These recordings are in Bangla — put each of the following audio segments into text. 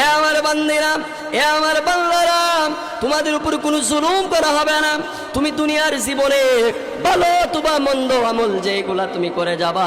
এ আমার বান্দিরা, এ আমার বাংলারা তোমাদের উপর কোনো জুলুম করা হবে না। তুমি দুনিয়ার জীবনে ভালো তোমা মন্দ আমল যেগুলা তুমি করে যাবা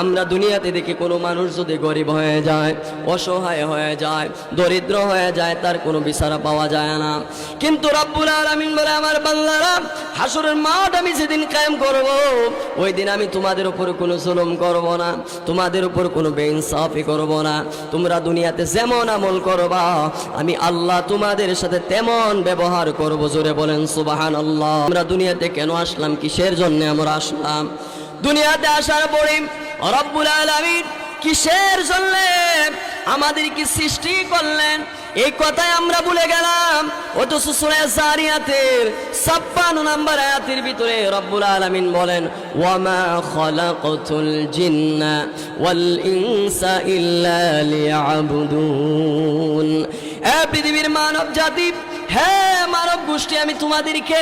আমরা দুনিয়াতে দেখি কোনো মানুষ যদি গরিব হয়ে যায়, অসহায় হয়ে যায়, দরিদ্র হয়ে যায়, তার কোনো বিচারা পাওয়া যায় না। কিন্তু রব্বুল আলামিন বলে, আমার বাংলারা হাসরের মাঠ আমি যেদিন কায়েম করব, ওই দিন আমি তোমাদের উপর কোনো জুলুম করব না, তোমাদের উপর কোনো বেইনসাফি করব না। তোমরা দুনিয়াতে যেমন আমল করবা, আমি আল্লাহ তোমাদের সাথে তেমন ব্যবহার করব। জোরে বলেন সুবাহান আল্লাহ আমরা দুনিয়াতে কেন আসলাম? কিসের জন্য আমরা আসলাম? দুনিয়াতে আসার পরে রব্বুল আলামিন কিসের জন্য আমাদের কি সৃষ্টি করলেন? এই কথাই আমরা ভুলে গেলাম। অথচ সূরা জারিয়াতের 56 নম্বর আয়াতের ভিতরে রব্বুল আলামিন বলেন, ওয়ামা খালাকাতুল জিন্না ওয়াল ইনসা ইল্লা লিয়াবুদুন। এ পৃথিবীর মানব জাতি হ্যাঁ মানব গোষ্ঠী, আমি তোমাদেরকে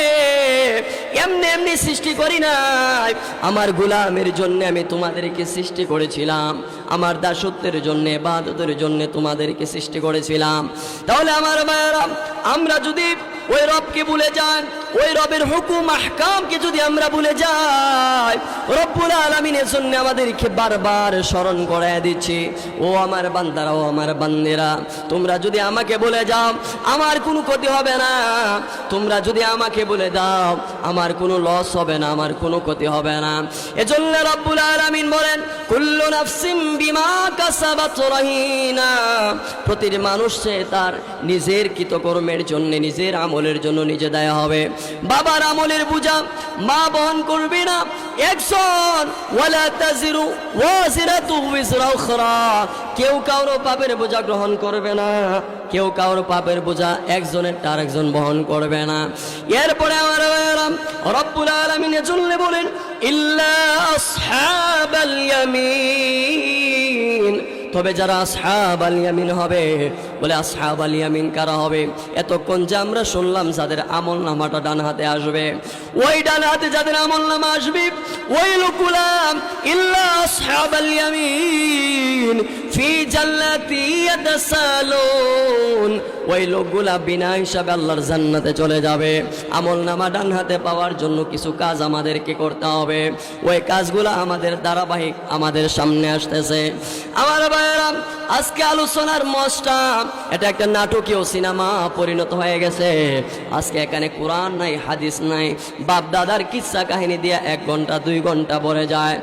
এমনি এমনি সৃষ্টি করি নাই। আমার গোলামের জন্য আমি তোমাদেরকে সৃষ্টি করেছিলাম। আমার দাসত্বের জন্য বাদতের জন্য তোমাদেরকে সৃষ্টি করেছিলাম। তাহলে আমার আমরা যদি ওই রবকে ভুলে যান, ওই রবের হুকুম, আহকামকে যদি আমরা ভুলে যাই, রব্বুল আলমিনের জন্য আমাদেরকে বারবার স্মরণ করায় দিচ্ছি। ও আমার বান্দারা, ও আমার বান্দেরা, তোমরা যদি আমাকে বলে যাও, আমার কোনো ক্ষতি হবে না। তোমরা যদি আমাকে বলে দাও আমার কোনো লস হবে না, আমার কোনো ক্ষতি হবে না। এজন্য রব্বুল আলামিন বলেন, কুল্লু নাফসিম বিমা কাসাবাত রহিনা। প্রতিটি মানুষ সে তার নিজের কৃতকর্মের জন্য, নিজের আমলের জন্য নিজে দেয়া হবে। বাবার আমলের বোঝা মা বহন করবে না। কেউ কারও পাপের বোঝা গ্রহণ করবে না। কেউ কারোর পাপের বোঝা একজনের তার একজন বহন করবে না। এরপরে আমার রব্বুল বলেন, ইল্লা ইয়ামিন। তবে যারা আসহাব আল ইয়ামিন হবে, বলে আসহাব আল ইয়ামিন কারা হবে? এতক্ষণ যে আমরা শুনলাম যাদের আমল নামাটা ডান হাতে আসবে। ওই ডান হাতে যাদের আমল নামা আসবে, ওই লোকুলাম ইল্লা আসহাব আল ইয়ামিন। ফি জান্নাতি ইয়াতাসালুন ওই লোকগুলা বিনা হিসাবে আল্লাহর জান্নাতে চলে যাবে। আমল নামা ডান হাতে পাওয়ার জন্য কিছু কাজ আমাদেরকে করতে হবে। ওই কাজগুলা আমাদের ধারাবাহিক আমাদের সামনে আসতেছে। আমার ভাইয়েরা, আজকে আলোচনার মশটা এটা একটা নাটকীয় সিনেমা পরিণত হয়ে গেছে। আজকে এখানে কোরআন নাই, হাদিস নাই। বাপ দাদার কিচ্ছা কাহিনী দিয়ে এক ঘণ্টা, দুই ঘণ্টা পরে যায়।